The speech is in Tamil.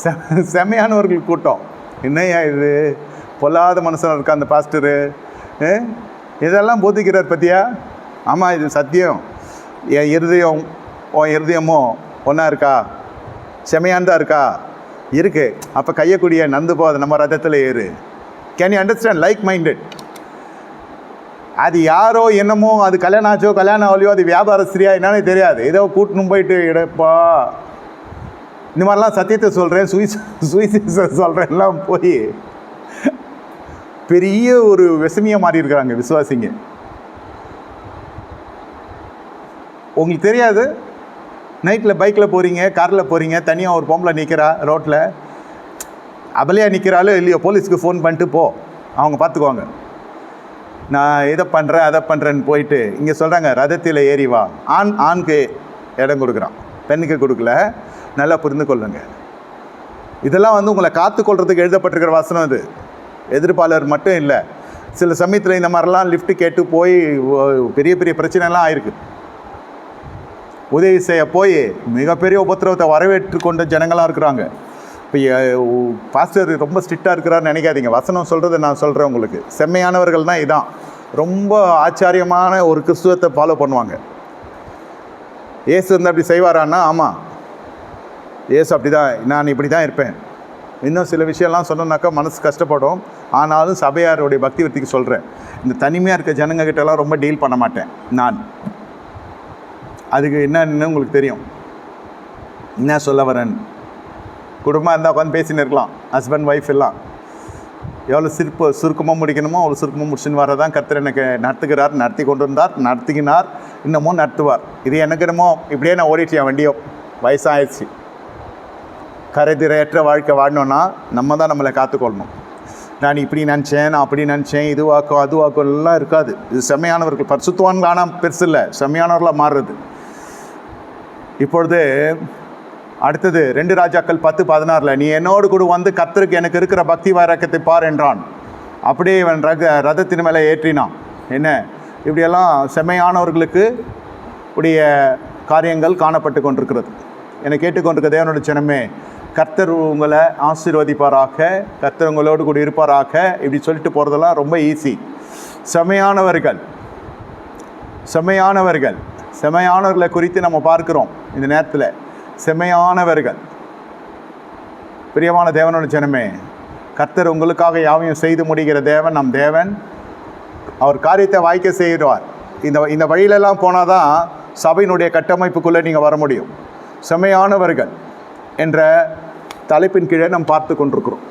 செ செம்மையானவர்கள் கூட்டம். என்னையா இது? பொல்லாத மனுஷன் இருக்கா அந்த பாஸ்டரு? இதெல்லாம் போதிக்கிறார் பற்றியா ஆமாம் இது சத்தியம். என் இருதயம் உன் இருதயமோ ஒன்றா இருக்கா? செமையாண்டா இருக்கா? இருக்குது அப்போ கையக்கூடிய நந்து போகாது நம்ம ரதத்தில் ஏறு. Can you understand like minded அது யாரோ என்னமோ அது கல்யாணம் ஆச்சோ கல்யாணம் ஆகலையோ அது வியாபாரஸ்திரியா என்னன்னே தெரியாது. ஏதோ கூட்டணும் போயிட்டு இடப்பா இந்த மாதிரிலாம் சத்தியத்தை சொல்கிறேன் சுவிஸ் சுவிசேஷ சொல்கிறேன்லாம் போய் பெரிய ஒரு விஷமியாக மாறி இருக்கிறாங்க விசுவாசிங்க. உங்களுக்கு தெரியாது நைட்டில் பைக்கில் போகிறீங்க காரில் போகிறீங்க தனியாக ஒரு பொம்பளை நிற்கிறா ரோட்டில் அபலையாக நிற்கிறாளோ இல்லையோ போலீஸ்க்கு ஃபோன் பண்ணிட்டு போ அவங்க பார்த்துக்குவாங்க நான் இதை பண்ணுறேன் அதை பண்ணுறேன்னு போயிட்டு இங்கே சொல்கிறாங்க ரதத்தில் ஏறி வா. ஆண் ஆணுக்கு இடம் கொடுக்குறான். பெண்ணுக்கு கொடுக்கல. நல்லா புரிந்து கொள்ளுங்க இதெல்லாம் வந்து உங்களை காத்துக்கொள்றதுக்கு எழுதப்பட்டிருக்கிற வசனம் இது எதிர்ப்பாளர் மட்டும் இல்லை. சில சமயத்தில் இந்த மாதிரிலாம் லிஃப்ட் கேட்டு போய் பெரிய பெரிய பிரச்சனைலாம் ஆயிருக்கு. உதவி செய்ய போய் மிகப்பெரிய உபத்திரவத்தை வரவேற்று கொண்ட ஜனங்களாக இருக்கிறாங்க. இப்போ பாஸ்டர் ரொம்ப ஸ்ட்ரிக்டாக இருக்கிறான்னு நினைக்காதீங்க. வசனம் சொல்கிறது நான் சொல்கிறேன் உங்களுக்கு. செம்மையானவர்கள் தான் இதான். ரொம்ப ஆச்சரியமான ஒரு கிறிஸ்துவத்தை ஃபாலோ பண்ணுவாங்க. ஏசு வந்து அப்படி செய்வாரான்னா ஆமாம் ஏசு அப்படி தான் நான் இப்படி தான் இருப்பேன். இன்னும் சில விஷயம்லாம் சொன்னோம்னாக்கா மனசு கஷ்டப்படும். ஆனாலும் சபையாருடைய பக்தி விருத்திக்கு சொல்கிறேன் இந்த தனிமையாக இருக்க ஜனங்கக்கிட்டலாம் ரொம்ப டீல் பண்ண மாட்டேன் நான். அதுக்கு என்னன்னு உங்களுக்கு தெரியும். என்ன சொல்ல வரேன்? குடும்பம் இருந்தால் உட்காந்து பேசின்னு இருக்கலாம். ஹஸ்பண்ட் ஒய்ஃப் எல்லாம். எவ்வளோ சிற்ப சுருக்கமாக முடிக்கணுமோ அவ்வளோ சுருக்கமாக முடிச்சுன்னு வரதான் கர்த்தர் எனக்கு நடத்துகிறார் நடத்தி கொண்டு வந்தார் நடத்துகினார் இன்னமும் நடத்துவார். இது எனக்கு என்னமோ இப்படியே நான் ஓடிட்டேன் வண்டியோ. வயசாகிடுச்சு கரைதிரையற்ற வாழ்க்கை வாழணும்னா நம்ம தான் நம்மளை காத்துக்கொள்ளணும். நான் இப்படி நினச்சேன் நான் அப்படி நினச்சேன் இதுவாக்கோ அதுவாக்கோ எல்லாம் இருக்காது. இது செம்மையானவர்கள் பரிசுத்துவான் காணாம பெருசு இல்லை செம்மையானவர்களாக மாறுறது. இப்பொழுது அடுத்தது ரெண்டு ராஜாக்கள் பத்து பதினாறில் நீ என்னோடு கூட வந்து கத்தருக்கு எனக்கு இருக்கிற பக்தி வைரக்கத்தை பார் என்றான். அப்படியே இவன் ரக ரதத்தின் மேலே ஏற்றினான். என்ன? இப்படியெல்லாம் செம்மையானவர்களுக்கு உடைய காரியங்கள் காணப்பட்டு கொண்டிருக்கிறது. என்னை கேட்டுக்கொண்டிருக்க தேவனோட சினமே கர்த்தர் உங்களை ஆசீர்வதிப்பாராக கர்த்தர் உங்களோடு கூட இருப்பாராக. இப்படி சொல்லிட்டு போகிறதெல்லாம் ரொம்ப ஈஸி செமையானவர்கள். செம்மையானவர்கள் செமையானவர்களை குறித்து நம்ம பார்க்குறோம் இந்த நேரத்தில். செம்மையானவர்கள் பிரியமான தேவனோட ஜனமே கர்த்தர் உங்களுக்காக யாவையும் செய்து முடிகிற தேவன் நம் தேவன். அவர் காரியத்தை வாய்க்க செய்கிறார் இந்த இந்த வழியிலெல்லாம் போனால் தான் சபையினுடைய கட்டமைப்புக்குள்ளே நீங்கள் வர முடியும். செமையானவர்கள். என்ற தலைப்பின் கீழே நாம் பார்த்து கொண்டிருக்கிறோம்.